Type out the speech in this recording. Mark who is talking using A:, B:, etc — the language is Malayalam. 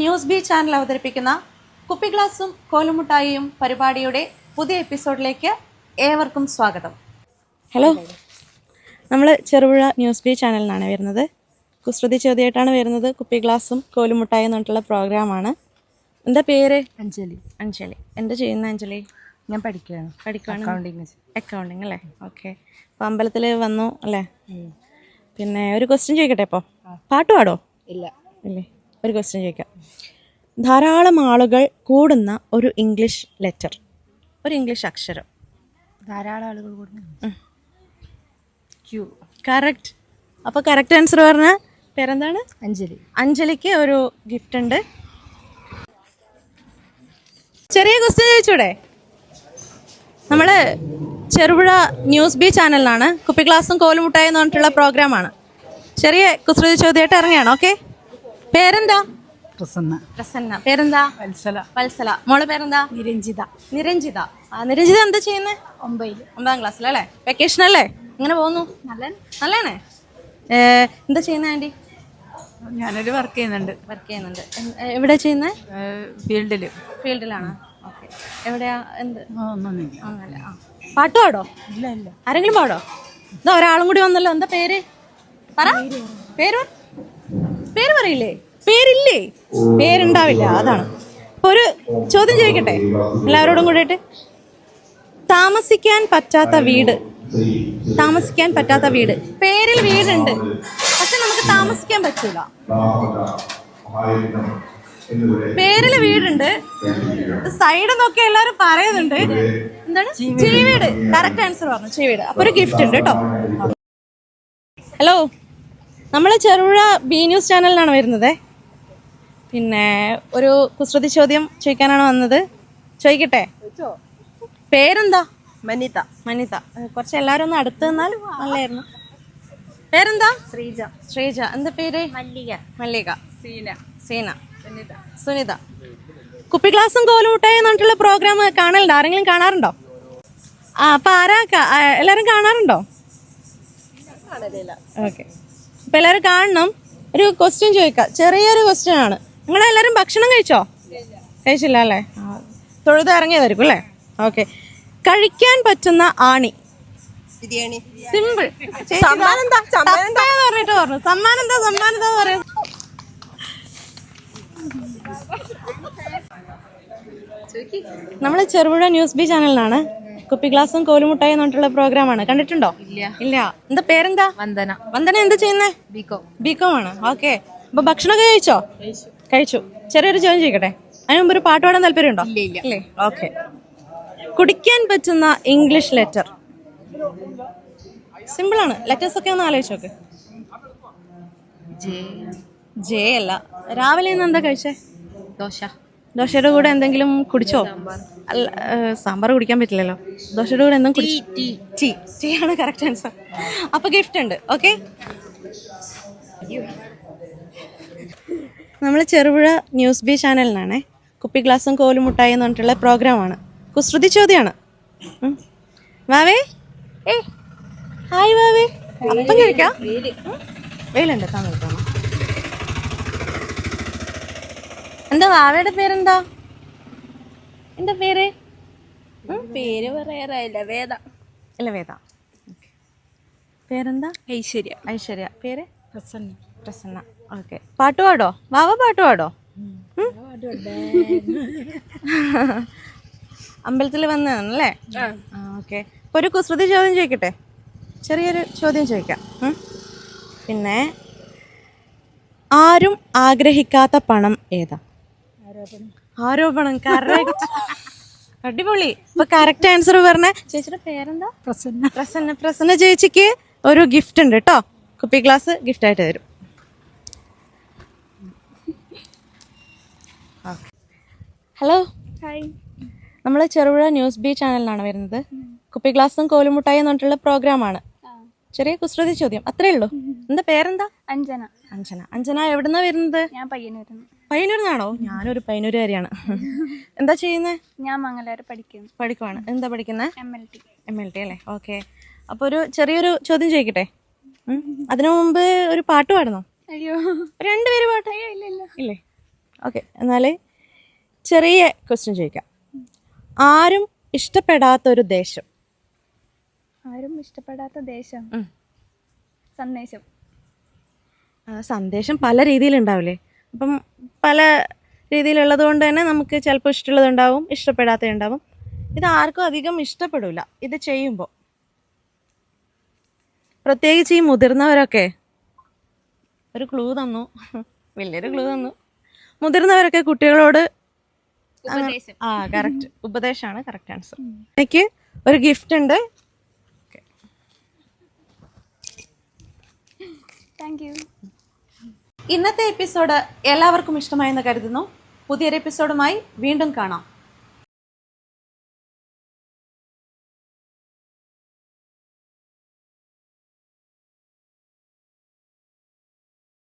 A: ന്യൂസ് ബി ചാനൽ അവതരിപ്പിക്കുന്ന കുപ്പി ഗ്ലാസും കോലുമുട്ടായിയും പരിപാടിയുടെ പുതിയ എപ്പിസോഡിലേക്ക് ഏവർക്കും സ്വാഗതം. ഹലോ. നമ്മൾ ചെറുപുഴ ന്യൂസ് ബി ചാനലിനാണ് വരുന്നത്. കുസൃതി ചോദ്യമായിട്ടാണ് വരുന്നത്. കുപ്പി ഗ്ലാസും കോലുമുട്ടായി എന്നിട്ടുള്ള പ്രോഗ്രാമാണ് എന്താ പേര്?
B: അഞ്ജലി.
A: അഞ്ജലി. എന്താ ചെയ്യുന്ന അഞ്ജലി?
B: ഞാൻ പഠിക്കുകയാണ്.
A: പഠിക്കുകയാണ്.
B: അക്കൗണ്ടിങ്
A: അക്കൗണ്ടിങ് അല്ലേ? ഓക്കെ അപ്പോൾ അമ്പലത്തിൽ വന്നു അല്ലേ? പിന്നെ ഒരു ക്വസ്റ്റ്യൻ ചോദിക്കട്ടെ അപ്പോൾ പാട്ട് പാടോ?
B: ഇല്ല.
A: ഇല്ലേ. ഒരു ക്വസ്റ്റ്യൻ ചോദിക്കാം. ധാരാളം ആളുകൾ കൂടുന്ന ഒരു ഇംഗ്ലീഷ് ലെറ്റർ ഒരു ഇംഗ്ലീഷ് അക്ഷരം.
B: ധാരാളം ആളുകൾ കൂടുന്ന ക്യൂ
A: കറക്റ്റ് അപ്പോൾ കറക്റ്റ് ആൻസർ പറഞ്ഞ പേരെന്താണ്?
B: അഞ്ജലി.
A: അഞ്ജലിക്ക് ഒരു ഗിഫ്റ്റ് ഉണ്ട്. ചെറിയ ക്വസ്റ്റ്യൻ ചോദിച്ചൂടെ? നമ്മൾ ചെറുപുഴ ന്യൂസ് ബി ചാനലിലാണ്. കുപ്പി ക്ലാസും കോലുമുട്ടായി എന്ന് പറഞ്ഞിട്ടുള്ള പ്രോഗ്രാമാണ് ചെറിയ കുസൃതി ചോദ്യമായിട്ട് ഇറങ്ങിയാണ് ഓക്കെ പേരെന്താ?
B: പ്രസന്ന.
A: പ്രസന്ന. പേരെന്താ?
B: വത്സല.
A: വത്സല. മോളെ പേരെന്താ?
B: നിരഞ്ജിത.
A: നിരഞ്ജിത. ആ നിരഞ്ജിത എന്താ ചെയ്യുന്നേ?
B: ഒമ്പതിൽ
A: ഒമ്പതാം ക്ലാസ്സിലല്ലേ വെക്കേഷൻ അല്ലേ ഇങ്ങനെ പോകുന്നു?
B: നല്ല
A: നല്ലതാണേ? എന്താ ചെയ്യുന്ന ആന്റി?
B: ഞാനൊരു വർക്ക് ചെയ്യുന്നുണ്ട്.
A: വർക്ക് ചെയ്യുന്നുണ്ട്. എവിടെ ചെയ്യുന്നത്
B: ഫീൽഡിൽ
A: ഫീൽഡിലാണ്? ഓക്കെ. എവിടെയാ? എന്ത്?
B: ഒന്നൊന്നുമില്ല
A: പാട്ട് പാടോ?
B: ഇല്ല ഇല്ല.
A: ആരെങ്കിലും പാടോ? ഇതാ ഒരാളും കൂടി വന്നല്ലോ. എന്താ പേര്? പറ. പേര്. പേര് പറയില്ലേ? പേരില്ലേ? പേരുണ്ടാവില്ല അതാണ്. ഒരു ചോദ്യം ചോദിക്കട്ടെ? എല്ലാവരോടും കൂടിയിട്ട്? താമസിക്കാൻ പറ്റാത്ത വീട്. താമസിക്കാൻ പറ്റാത്ത വീട്. പേരിൽ വീടുണ്ട്. പക്ഷെ നമുക്ക് താമസിക്കാൻ പറ്റൂല. പേരിൽ വീടുണ്ട്. സൈഡ് നോക്കി എല്ലാരും പറയുന്നുണ്ട്. എന്താണ്? ചീവീട് കറക്റ്റ് ആൻസർ പറഞ്ഞു. ചീവീട് അപ്പൊ ഒരു ഗിഫ്റ്റ് ഉണ്ട് കേട്ടോ. ഹലോ നമ്മൾ ചെറുപുഴ ബി ന്യൂസ് ചാനലിനാണ് വരുന്നത്. പിന്നെ ഒരു കുസൃതി ചോദ്യം ചോദിക്കാനാണ് വന്നത്. ചോദിക്കട്ടെ? പേരെന്താ?
B: മനിത.
A: മനിത. കുറച്ച് എല്ലാവരും ഒന്ന് അടുത്ത് നിന്നാൽ നല്ലായിരുന്നു പേരെന്താ?
B: ശ്രീജ.
A: ശ്രീജ. എന്താ പേര്?
B: മല്ലിക.
A: മല്ലിക.
B: സീന.
A: സീന. സുനിത. കുപ്പി ഗ്ലാസും കോലുമുട്ടായി എന്നിട്ടുള്ള പ്രോഗ്രാം കാണലുണ്ടോ. ആരെങ്കിലും കാണാറുണ്ടോ? ആ അപ്പൊ ആരാ എല്ലാരും കാണാറുണ്ടോ? ഓക്കെ അപ്പൊ എല്ലാരും കാണണം. ഒരു ക്വസ്റ്റ്യൻ ചോദിക്കാം. ചെറിയൊരു ക്വസ്റ്റ്യൻ ആണ്. നിങ്ങൾ നിങ്ങളെല്ലാരും ഭക്ഷണം കഴിച്ചോ? കഴിച്ചില്ല അല്ലേ? തൊഴുത് ഇറങ്ങിയതായിരിക്കും അല്ലേ? ഓക്കെ കഴിക്കാൻ പറ്റുന്ന ആണി. സിമ്പിൾ
B: സമ്മാനം എന്താ? സമ്മാനം എന്താ?
A: പറഞ്ഞിട്ട് പറഞ്ഞു. സമ്മാനം എന്താ? സമ്മാനം എന്താ പറയാ നമ്മൾ ചെറുപുഴ ന്യൂസ് ബി ചാനലിനാണ് കുപ്പി ഗ്ലാസും കോലുമുട്ടായി എന്നിട്ടുള്ള പ്രോഗ്രാമാണ് കണ്ടിട്ടുണ്ടോ?
B: ഇല്ല.
A: ഇല്ല. എന്താ പേരെന്താ?
B: വന്ദന.
A: വന്ദന എന്താ ചെയ്യുന്നേ?
B: ബികോം
A: ബികോം ആണ്. ഓക്കെ അപ്പൊ ഭക്ഷണമൊക്കെ കഴിച്ചോ? കഴിച്ചു. ചെറിയൊരു ചോദ്യം ചെയ്യട്ടെ. അതിന് മുമ്പ് ഒരു പാട്ട് പാടാൻ താല്പര്യമുണ്ടോ?
B: ഇല്ല
A: ഓക്കെ കുടിക്കാൻ പറ്റുന്ന ഇംഗ്ലീഷ് ലെറ്റർ സിമ്പിൾ ആണ്. ലെറ്റേഴ്സ് ഒക്കെ ഒന്ന് ആലോചിച്ച് നോക്ക്.
B: ജെ
A: അല്ല. രാവിലെ ഇന്ന് എന്താ കഴിച്ചേ?
B: ദോശ.
A: ദോശയുടെ കൂടെ എന്തെങ്കിലും കുടിച്ചോ? അല്ല സാമ്പാർ കുടിക്കാൻ പറ്റില്ലല്ലോ. ദോശയുടെ കൂടെ എന്തെങ്കിലും ടീ ടീ. ആണ് കറക്റ്റ് ആൻസർ അപ്പൊ ഗിഫ്റ്റ് ഉണ്ട് ഓക്കെ നമ്മൾ ചെറുപുഴ ന്യൂസ് ബി ചാനലിനാണേ കുപ്പി ഗ്ലാസും കോലും മുട്ടായി എന്ന് പറഞ്ഞിട്ടുള്ള പ്രോഗ്രാമാണ് കുസൃതി ചോദ്യമാണ്. വാവേ? ഏ ഹായ് വാവേ. അപ്പം കഴിക്കാം. വെയിലുണ്ട് താൻ എന്താ വാവയുടെ പേരെന്താ? എന്താ പേര്?
B: പേര് പറയാറില്ല വേദ.
A: ഇല്ല വേദ. പേരെന്താ?
B: ഐശ്വര്യ.
A: ഐശ്വര്യ. പേര്?
B: പ്രസന്ന.
A: പ്രസന്ന. ഓക്കെ പാട്ട് പാടോ? വാവ പാട്ട് പാടോ? അമ്പലത്തിൽ വന്നതാണല്ലേ ഓക്കെ അപ്പോൾ ഒരു കുസൃതി ചോദ്യം ചോദിക്കട്ടെ? ചെറിയൊരു ചോദ്യം ചോദിക്കാം. പിന്നെ ആരും ആഗ്രഹിക്കാത്ത പണം ഏതാ? ആരോപണം കറക്റ്റ് അടിപൊളി. ഇപ്പൊ കറക്റ്റ് ആൻസർ പറഞ്ഞ ചേച്ചിയുടെ പേരെന്താ?
B: പ്രസന്ന.
A: പ്രസന്ന. പ്രസന്ന ചേച്ചിക്ക് ഒരു ഗിഫ്റ്റ് ഉണ്ട് കേട്ടോ കുപ്പി ഗ്ലാസ് ഗിഫ്റ്റ് ആയിട്ട് തരും. ഹലോ.
B: ഹായ്
A: നമ്മൾ ചെറുപുഴ ന്യൂസ് ബി ചാനലിനാണ് വരുന്നത്. കുപ്പി ഗ്ലാസും കോലുമുട്ടായി എന്ന് പറഞ്ഞിട്ടുള്ള പ്രോഗ്രാമാണ് ചെറിയ കുസൃതി ചോദ്യം. അത്രേ ഉള്ളൂ. എന്താ പേരെന്താ?
C: അഞ്ജന.
A: അഞ്ജന. അഞ്ജന എവിടുന്നാ വരുന്നത്?
C: ഞാൻ പയ്യന്നൂരുന്നു
A: പയ്യന്നൂർന്നാണോ ഞാനൊരു പയ്യന്നൂരുകാരിയാണ്. എന്താ ചെയ്യുന്നത്
C: ഞാൻ മംഗലാറ് പഠിക്കുന്നു.
A: പഠിക്കുവാണ്. എന്താ പഠിക്കുന്നത്
C: M L T
A: M L T അല്ലേ? ഓക്കെ. അപ്പോൾ ഒരു ചെറിയൊരു ചോദ്യം ചോദിക്കട്ടെ? അതിനു മുമ്പ് ഒരു പാട്ട് പാടണോ
C: അയ്യോ.
A: രണ്ടുപേര് പാട്ട്? ഇല്ലേ ഓക്കെ. എന്നാൽ ചെറിയ ക്വസ്റ്റ്യൻ ചോദിക്കാം. ആരും ഇഷ്ടപ്പെടാത്ത ഒരു ദേശം?
C: ആരും ഇഷ്ടപ്പെടാത്ത ദേശം? സന്ദേശം.
A: സന്ദേശം പല രീതിയിലുണ്ടാവില്ലേ? അപ്പം പല രീതിയിലുള്ളത് കൊണ്ട് തന്നെ നമുക്ക് ചിലപ്പോൾ ഇഷ്ടമുള്ളതുണ്ടാവും ഇഷ്ടപ്പെടാത്തതുണ്ടാവും. ഇത് ആർക്കും അധികം ഇഷ്ടപ്പെടില്ല ഇത് ചെയ്യുമ്പോൾ പ്രത്യേകിച്ച് ഈ മുതിർന്നവരൊക്കെ ഒരു ക്ലൂ തന്നു. വലിയൊരു ക്ലൂ തന്നു. മുതിർന്നവരൊക്കെ കുട്ടികളോട് ആ കറക്റ്റ് ഉപദേശമാണ് കറക്റ്റ് ആൻസർ എനിക്ക് ഒരു ഗിഫ്റ്റ് ഉണ്ട്.
C: താങ്ക് യു
A: ഇന്നത്തെ എപ്പിസോഡ് എല്ലാവർക്കും ഇഷ്ടമായെന്ന് കരുതുന്നു. പുതിയൊരു എപ്പിസോഡുമായി വീണ്ടും കാണാം.